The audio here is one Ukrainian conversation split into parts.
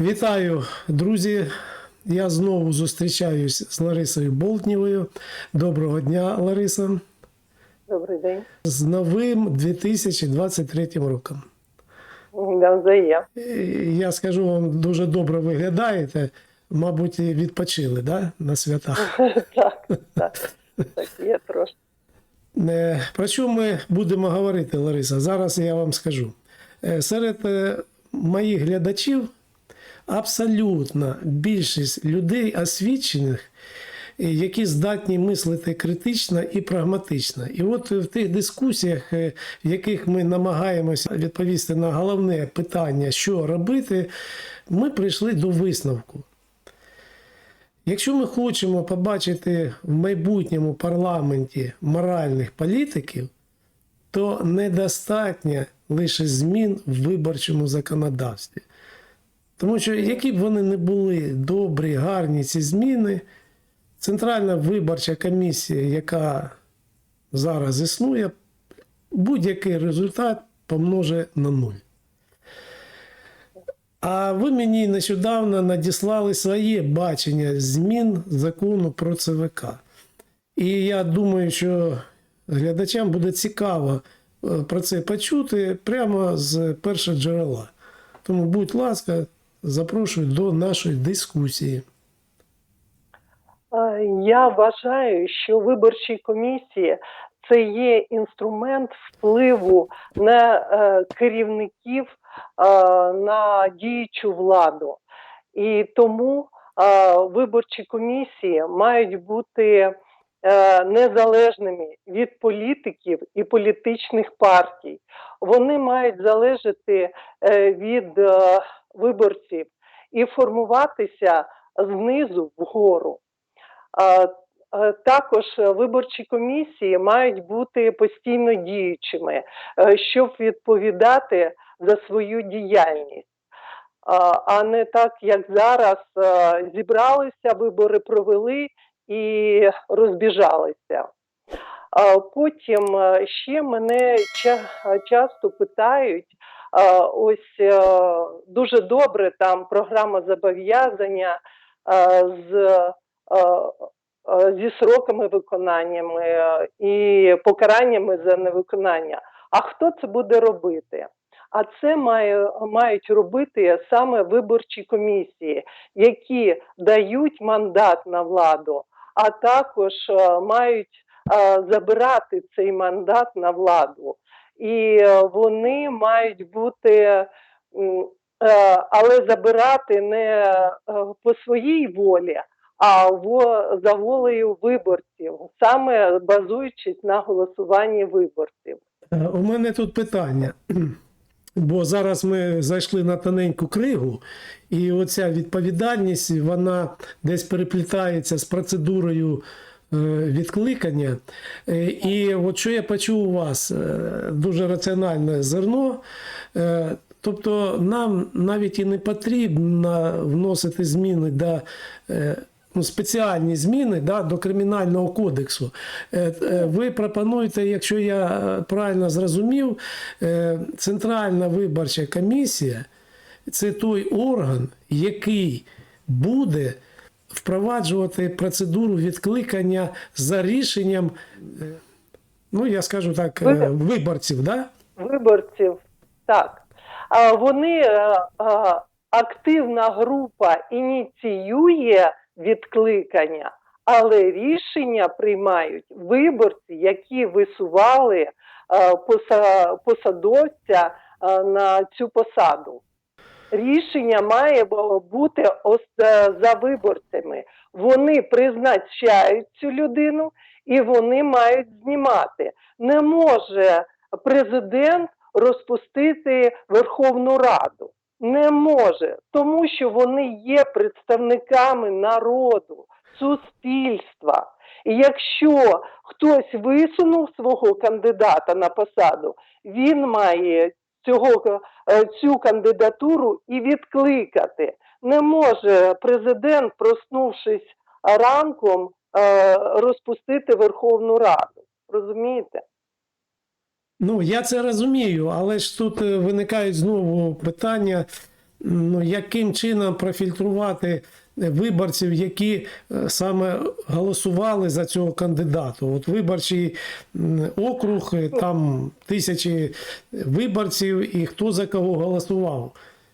Вітаю, друзі. Я знову зустрічаюсь з Ларисою Болтнєвою. Доброго дня, Лариса. Добрий день. З новим 2023 роком. Е, Я скажу вам, дуже добре виглядаєте. Мабуть, відпочили да? на святах. Так, так, так, є трошки. Е, Про що ми будемо говорити, Лариса? Зараз я вам скажу. Е, Серед е, моїх глядачів абсолютно більшість людей освічених, е, які здатні мислити критично і прагматично. І от в тих дискусіях, е, в яких ми намагаємося відповісти на головне питання, що робити, ми прийшли до висновку. Якщо ми хочемо побачити в майбутньому парламенті моральних політиків, то недостатньо лише змін в виборчому законодавстві. Тому що, які б вони не були добрі, гарні ці зміни, Центральна виборча комісія, яка зараз існує, будь-який результат помножить на нуль. А ви мені нещодавно надіслали своє бачення змін закону про ЦВК. І я думаю, що глядачам буде цікаво е, про це почути прямо з першого джерела. Тому, будь ласка, запрошую до нашої дискусії. Е, Я вважаю, що виборчі комісії це є інструмент впливу на е, керівників е, на діючу владу. І тому виборчі комісії мають бути незалежними від політиків і політичних партій. Вони мають залежати від виборців і формуватися знизу вгору. Також виборчі комісії мають бути постійно діючими, е, щоб відповідати за свою діяльність, А, а не так, як зараз е, зібралися, вибори провели і розбіжалися. Потім е, ще мене часто питають. А, Ось е, дуже добре там програма зобов'язання е, з е, е, зі сроками виконаннями е, і покараннями за невиконання. А хто це буде робити? А це має, мають робити саме виборчі комісії, які дають мандат на владу, а також е, мають е, забирати цей мандат на владу. І е, вони мають бути, е, але забирати не е, по своїй волі, а за волею виборців, саме базуючись на голосуванні виборців. У мене тут питання. Бо зараз ми зайшли на тоненьку кригу, і оця відповідальність вона десь переплітається з процедурою відкликання. Е, І от що я почув у вас, е, дуже раціональне зерно. Е, Тобто нам навіть і не потрібно вносити зміни до. е, Ну, спеціальні зміни да, до кримінального кодексу. Е, е, Ви пропонуєте, якщо я е, правильно зрозумів, е, Центральна виборча комісія це той орган, який буде впроваджувати процедуру відкликання за рішенням, е, ну я скажу так, е, виборців. Да? Виборців так. А Вони е, активна група ініціює відкликання, але рішення приймають виборці, які висували посадовця на цю посаду. Рішення має бути е, за виборцями. Вони призначають цю людину і вони мають знімати. Не може президент розпустити Верховну Раду. Не може, тому що вони є представниками народу, суспільства. І якщо хтось висунув свого кандидата на посаду, він має цього, е, цю кандидатуру і відкликати. Не може президент, проснувшись ранком, е, розпустити Верховну Раду. Розумієте? Ну, я це розумію, але ж тут е, виникають знову питання ну, яким чином профільтрувати виборців, які е, саме голосували за цього кандидата. От виборчий округ, е, там тисячі виборців, і хто за кого голосував.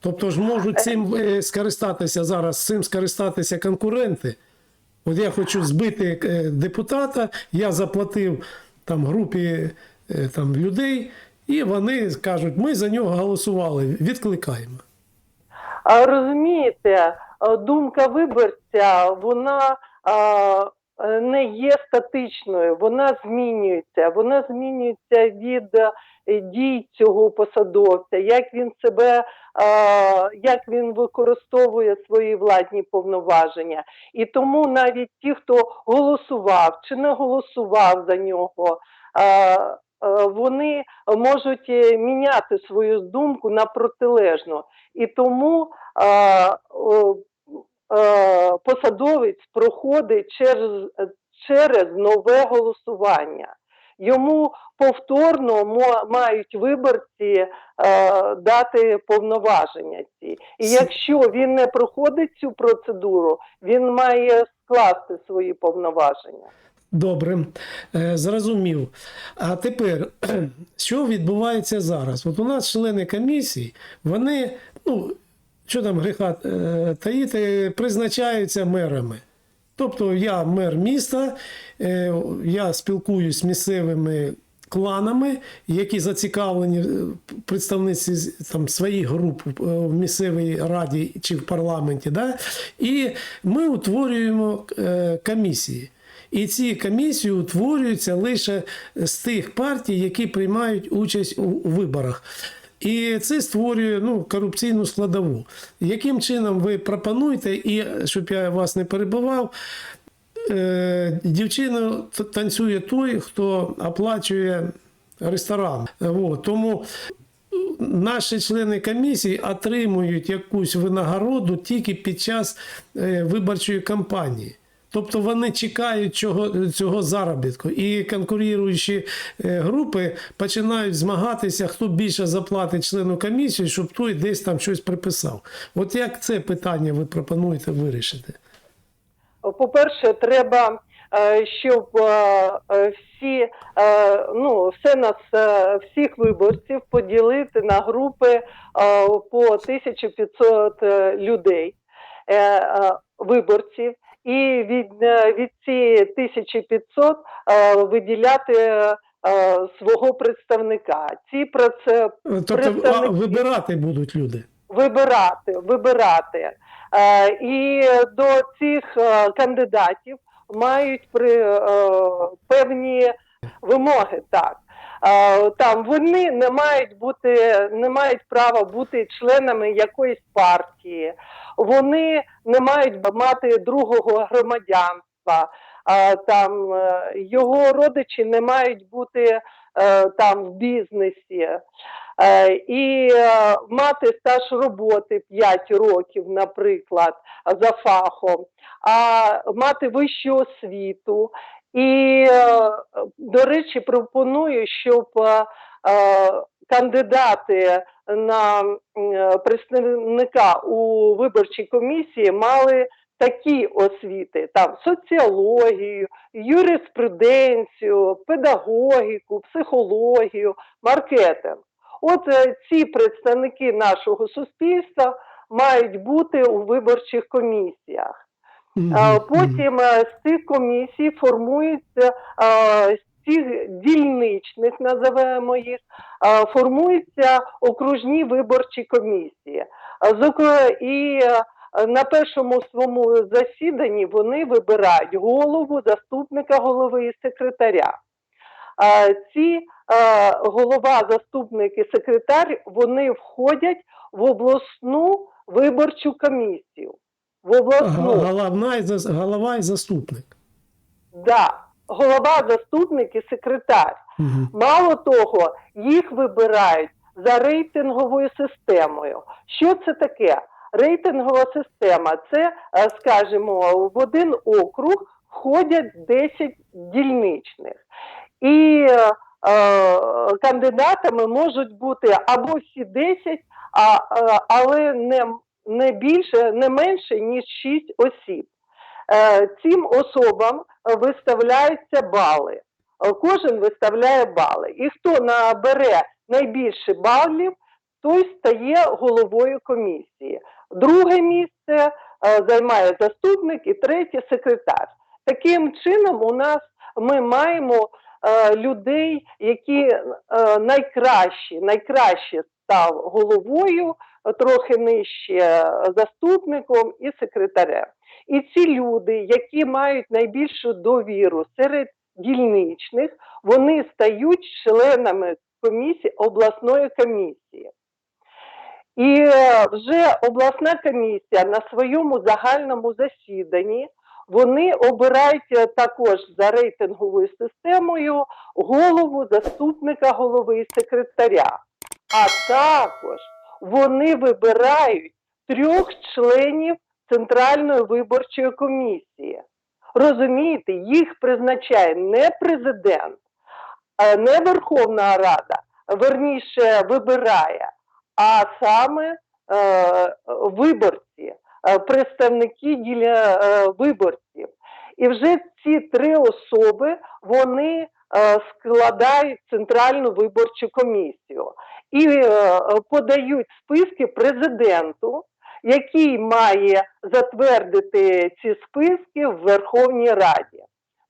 Тобто ж можуть цим е, скористатися зараз, цим скористатися конкуренти. От я хочу збити депутата, я заплатив там групі там, людей, і вони кажуть, ми за нього голосували, відкликаємо. А розумієте, думка виборця вона е, не є статичною, вона змінюється. Вона змінюється від е, дій цього посадовця, як він себе, як він використовує свої владні повноваження. І тому навіть ті, хто голосував чи не голосував за нього. е, Вони можуть е, міняти свою думку на протилежну. І тому е, посадовець проходить через, через нове голосування. Йому повторно мають виборці е, дати повноваження ці. І якщо він не проходить цю процедуру, він має скласти свої повноваження. Добре, е, зрозумів. А тепер, що відбувається зараз? От у нас члени комісії, вони, ну, що там гріха е, таїти, призначаються мерами. Тобто я мер міста, е, я спілкуюсь з місцевими кланами, які зацікавлені е, представниці там, своїх груп в місцевій раді чи в парламенті. Да? І ми утворюємо комісії. І ці комісії утворюються лише з тих партій, які приймають участь у виборах. І це створює ну, корупційну складову. Яким чином ви пропонуєте, і щоб я вас не перебував, е, дівчина танцює той, хто оплачує ресторан. От, тому наші члени комісії отримують якусь винагороду тільки під час е, виборчої кампанії. Тобто вони чекають цього, цього заробітку. І конкуруючі е, групи починають змагатися, хто більше заплатить члену комісії, щоб той десь там щось приписав. От як це питання ви пропонуєте вирішити? По-перше, треба, е, щоб е, всі, ну, все нас, всіх виборців поділити на групи по 1500 е, людей, виборців, і від, е, від цієї 1500 е, виділяти е, свого представника. Ці проце, Тобто Представники. вибирати будуть люди. вибирати, вибирати. Е, і до цих е, кандидатів мають при, е, певні вимоги. Так. Там вони не мають бути, не мають права бути членами якоїсь партії, вони не мають мати другого громадянства. Там е, його родичі не мають бути е, там в бізнесі. Е, і мати стаж роботи 5 років, наприклад, за фахом, а мати вищу освіту. І, до речі, пропоную, щоб кандидати на е, представника у виборчій комісії мали такі освіти: там соціологію, юриспруденцію, педагогіку, психологію, маркетинг. От е, ці представники нашого суспільства мають бути у виборчих комісіях. Потім е, з цих комісій формуються цих дільничних, називаємо їх, формуються окружні виборчі комісії. І на першому своєму засіданні вони вибирають голову, заступника голови і секретаря. Ці голова, заступник і секретар вони входять в обласну виборчу комісію. В обласну. Головна і голова і заступник. Да, голова, заступник і секретар. Мгм. Мало того, їх вибирають за рейтинговою системою. Що це таке? Рейтингова система це, е, скажімо, в один округ входять 10 дільничних. І е, е, кандидатами можуть бути або всі 10, а, а, але не, не більше, не менше, ніж 6 осіб. Е, Цим особам виставляються бали. Е, Кожен виставляє бали. І хто набере найбільше балів, той стає головою комісії. Друге місце е, займає заступник і третє секретар. Таким чином, у нас ми маємо людей, які найкращі, найкраще став головою, трохи нижче заступником і секретарем. І ці люди, які мають найбільшу довіру серед дільничних, вони стають членами комісії обласної комісії. І е, вже обласна комісія на своєму загальному засіданні вони обирають е, також за рейтинговою системою голову, заступника голови і секретаря. А також вони вибирають трьох членів Центральної виборчої комісії. Розумієте, їх призначає не президент, е, не Верховна Рада, верніше вибирає, а саме е, виборці, е, представники діля е, виборців. І вже ці три особи вони е, складають центральну виборчу комісію і е, подають списки президенту, який має затвердити ці списки в Верховній Раді.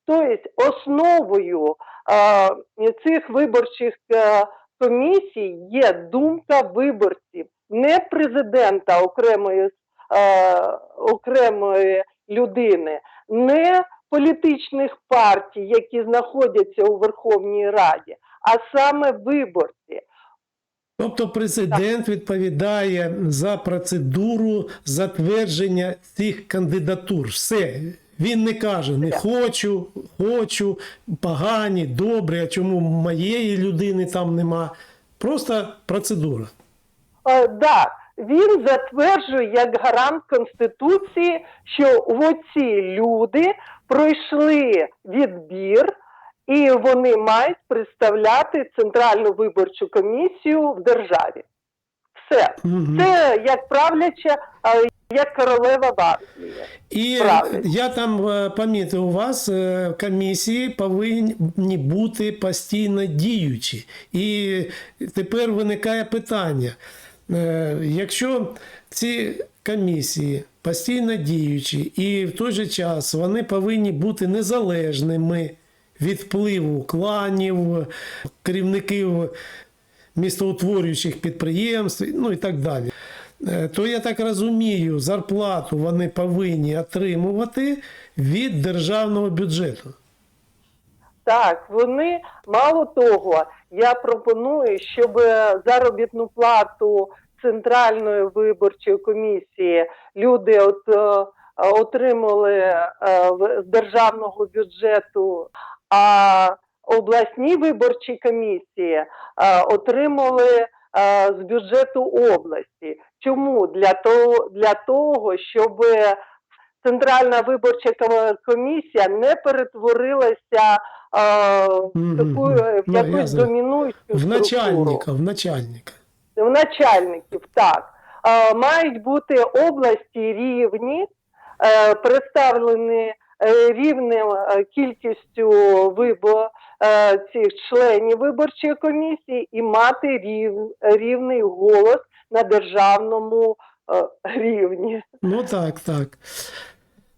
Тобто основою е, цих виборчих е, комісій є думка виборців, не президента окремої, е, окремої людини, не політичних партій, які знаходяться у Верховній Раді, а саме виборці. Тобто президент відповідає за процедуру затвердження цих кандидатур. Все. Він не каже не хочу, хочу, погані, добрі, а чому моєї людини там нема. Просто процедура. Е, да, він затверджує як гарант Конституції, що оці люди пройшли відбір і вони мають представляти Центральну виборчу комісію в державі. Все. Це як правляча, як королева в І Правильно. я там е, помітив у вас е, комісії повинні бути постійно діючі. І тепер виникає питання: Е, якщо ці комісії постійно діючі, і в той же час вони повинні бути незалежними від впливу кланів, керівників містоутворюючих підприємств, ну і так далі. Е, То я так розумію, зарплату вони повинні отримувати від державного бюджету. Так, вони мало того, я пропоную, щоб заробітну плату центральної виборчої комісії люди от, е, отримали е, з державного бюджету, а обласні виборчі комісії отримали з бюджету області. Чому? Для того, для того щоб Центральна виборча комісія не перетворилася е, в таку е, в Ну, якусь домінуючу В начальника, в начальника. В начальників, так. Е, мають бути області рівні, е, представлені рівним е, кількістю вибор, е, цих членів виборчої комісії і мати рів, рівний голос на державному е, рівні. Ну так, так.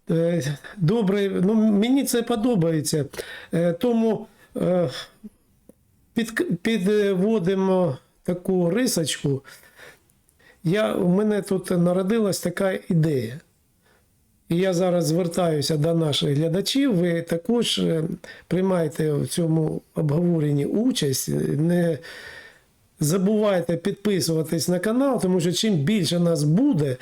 Е, Добре, ну мені це подобається. Е, Тому е, під, підводимо таку рисочку. Я, у мене тут народилась така ідея. І я зараз звертаюся до наших глядачів. Ви також е, приймайте в цьому обговоренні участь. Не забувайте підписуватись на канал, тому що чим більше нас буде,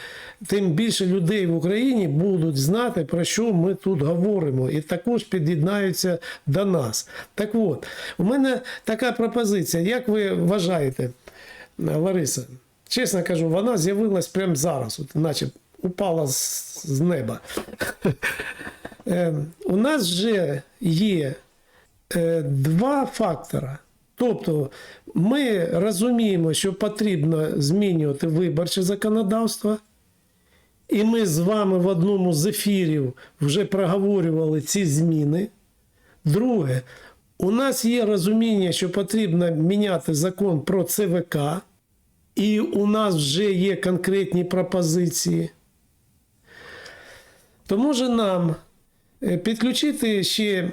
тим більше людей в Україні будуть знати, про що ми тут говоримо, і також під'єднаються до нас. Так от, у мене така пропозиція. Як ви вважаєте, Лариса? Чесно кажу, вона з'явилась прямо зараз, от, наче упала з, з неба. Е, У нас вже є е, два фактора. Тобто ми розуміємо, що потрібно змінювати виборче законодавство, і ми з вами в одному з ефірів вже проговорювали ці зміни. Друге, у нас є розуміння, що потрібно міняти закон про ЦВК, і у нас вже є конкретні пропозиції. То може нам е, підключити ще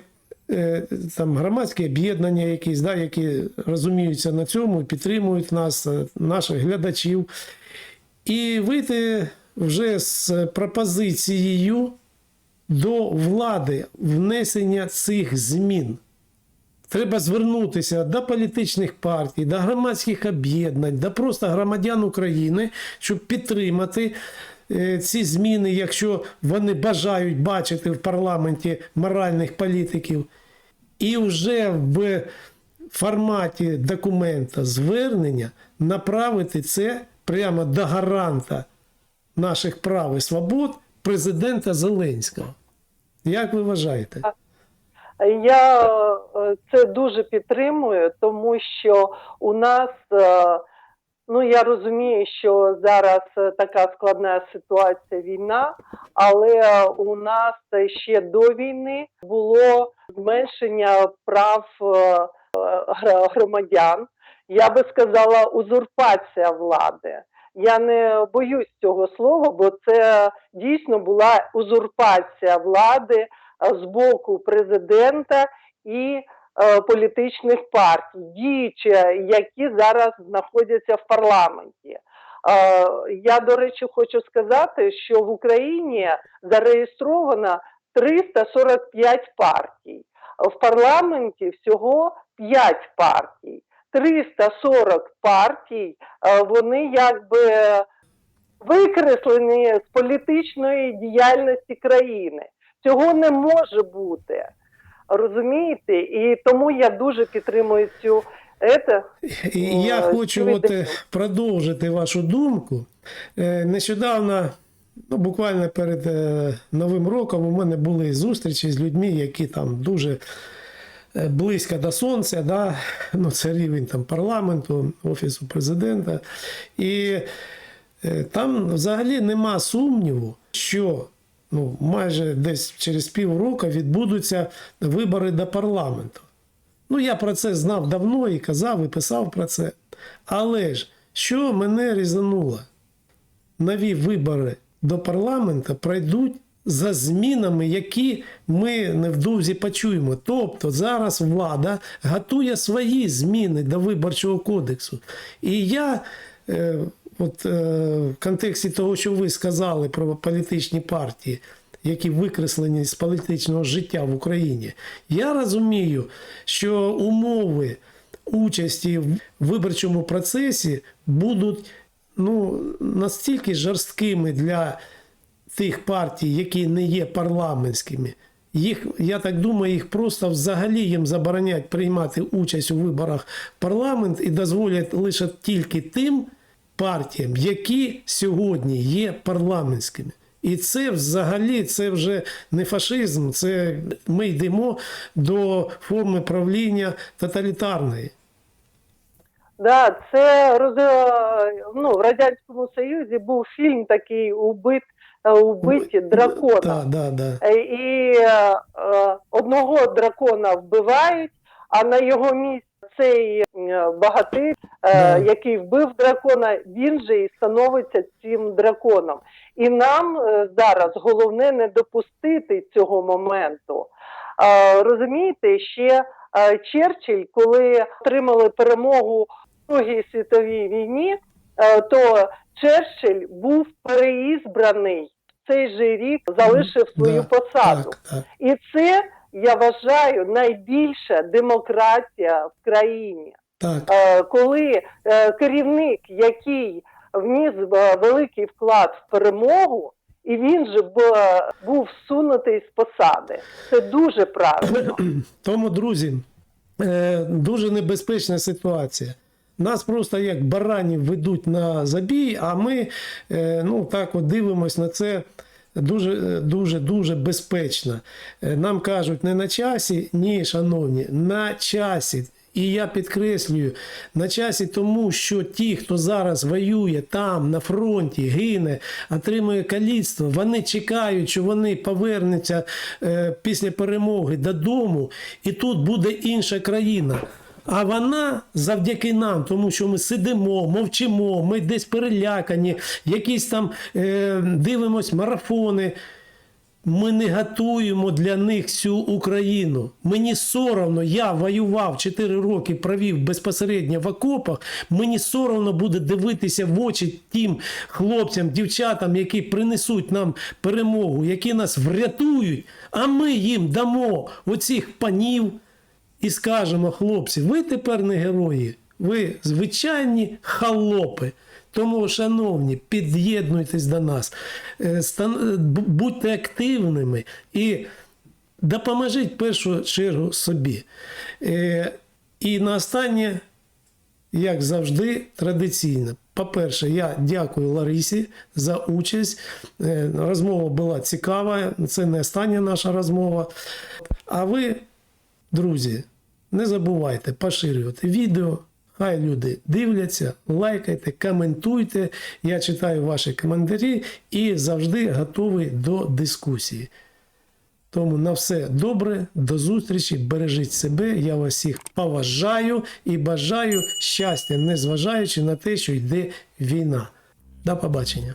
е, там, громадські об'єднання, якісь, да, які розуміються на цьому підтримують нас, е, наших глядачів, і вийти вже з пропозицією до влади внесення цих змін. Треба звернутися до політичних партій, до громадських об'єднань, до просто громадян України, щоб підтримати ці зміни, якщо вони бажають бачити в парламенті моральних політиків. І вже в форматі документа звернення направити це прямо до гаранта наших прав і свобод президента Зеленського. Як ви вважаєте? Я е, це дуже підтримую, тому що у нас, е, ну я розумію, що зараз е, така складна ситуація війна, але у нас ще до війни було зменшення прав е, громадян. Я би сказала, узурпація влади. Я не боюсь цього слова, бо це дійсно була узурпація влади е, з боку президента і е, політичних партій, діючі, які зараз знаходяться в парламенті. Е, я, до речі, хочу сказати, що в Україні зареєстровано 345 партій, в парламенті всього 5 партій. 340 партій, е, вони якби викреслені з політичної діяльності країни. Цього не може бути. Розумієте? І тому я дуже підтримую цю ете. І я Е, хочу от, е, продовжити вашу думку. Е, Нещодавно, ну, буквально перед е, Новим роком, у мене були зустрічі з людьми, які там дуже е, близько до сонця, да? ну, це рівень там, парламенту, офісу президента. І е, там взагалі нема сумніву, що ну, майже десь через півроку відбудуться вибори до парламенту. Ну, я про це знав давно і казав, і писав про це. Але ж, що мене різануло? Нові вибори до парламенту пройдуть за змінами, які ми невдовзі почуємо. Тобто зараз влада готує свої зміни до виборчого кодексу. І я, е, от, е, в контексті того, що ви сказали про політичні партії, які викреслені з політичного життя в Україні, я розумію, що умови участі в виборчому процесі будуть ну, настільки жорсткими для тих партій, які не є парламентськими. Їх, я так думаю, їх просто взагалі їм заборонять приймати участь у виборах в парламент і дозволять лише тільки тим партіям, які сьогодні є парламентськими. І це взагалі це вже не фашизм, це ми йдемо до форми правління тоталітарної. Да, це ну, в Радянському Союзі був фільм такий убит, убиті дракона. Так, да, да. Е, І е, е, одного дракона вбивають, а на його місці цей багатир, е, який вбив дракона, він же і становиться цим драконом. І нам е, зараз головне не допустити цього моменту. Е, Розумієте, ще е, Черчилль, коли отримали перемогу в Другій світовій війні, е, то Черчилль був переізбраний в цей же рік, залишив свою посаду. І це, я вважаю, найбільша демократія в країні. Так, Е, Коли е, керівник, який вніс е, великий вклад в перемогу, і він же був всунутий з посади. Це дуже правильно. тому, друзі, дуже небезпечна ситуація. Нас просто як баранів ведуть на забій, а ми ну, так от дивимось на це дуже, дуже, дуже безпечно. Е, Нам кажуть, не на часі, ні, шановні, на часі. І я підкреслюю, на часі тому, що ті, хто зараз воює там, на фронті, гине, отримує каліцтво, вони чекають, що вони повернуться е, після перемоги додому, і тут буде інша країна. А вона завдяки нам, тому що ми сидимо, мовчимо, ми десь перелякані, якісь там е, дивимось марафони. Ми не готуємо для них всю Україну. Мені соромно, я воював 4 роки, провів безпосередньо в окопах. Мені соромно буде дивитися в очі тим хлопцям, дівчатам, які принесуть нам перемогу, які нас врятують, а ми їм дамо оцих панів і скажемо, хлопці, ви тепер не герої, ви звичайні халопи. Тому, шановні, під'єднуйтесь до нас, е, е, бу- будьте активними і допоможіть в першу чергу собі. Е, І на останнє, як завжди, традиційно. По-перше, я дякую Ларисі за участь. Розмова була цікава, це не остання наша розмова. А ви, друзі, не забувайте поширювати відео. Хай люди дивляться, лайкайте, коментуйте. Я читаю ваші коментарі і завжди готовий до дискусії. Тому на все добре, до зустрічі, бережіть себе. Я вас всіх поважаю і бажаю щастя, незважаючи на те, що йде війна. До побачення.